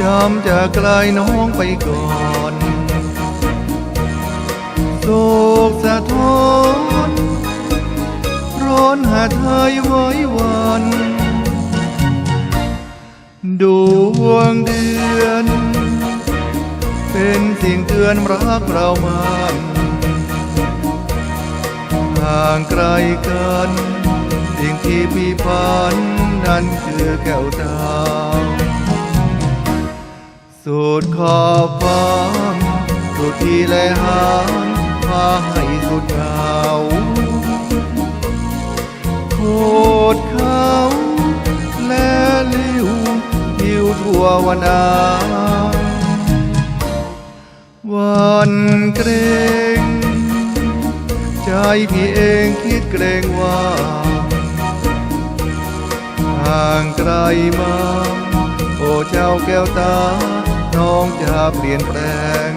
จำจะไกลน้องไปก่อนโศกสะท้อนร้อนหาไทยไว้วันดวงเดือน เป็นสิ่งเตือนรักเรามันห่างไกลกัน สิ่งที่มีพันนั้นคือแก้วตาสุดขอบฟ้าสุดที่แลหานพาให้สุดเหงาโคตรเขาและลิวทิวทั่ววันอาวันเกรง ใจพี่เองคิดเกรงว่าางไกลมา โอ้เจ้าแก้วตา น้องจะเปลี่ยนแปลง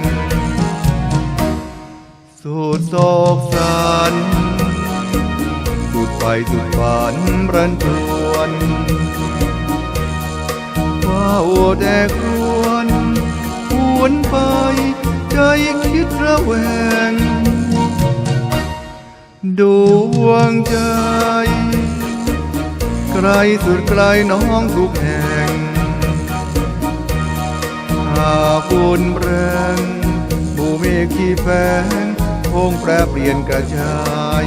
สุดโศกสันสุดไปสุดฝันรันจวนว่าโอ้แต่ครวนหวนไป ใจคิดระแวงดวงใจ ไกลสุดไกลน้องทุกแห่งหาคุณแรงบูเมฆที่แฝงคงแปรเปลี่ยนกระจาย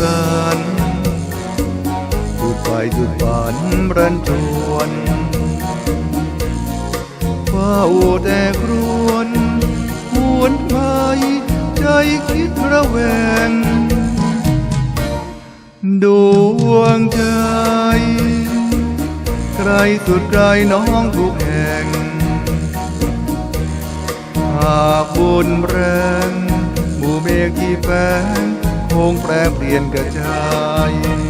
กสันสุดไปสุดฝันรันจวนว่าโอแต่ครวนหวนไปใจคิดระแวง ดวงใจไกลสุดไกลน้องทุกแห่ง หากบุญแรงหมู่เมฆที่แฝง งแปรเปลี่ยนกระจาย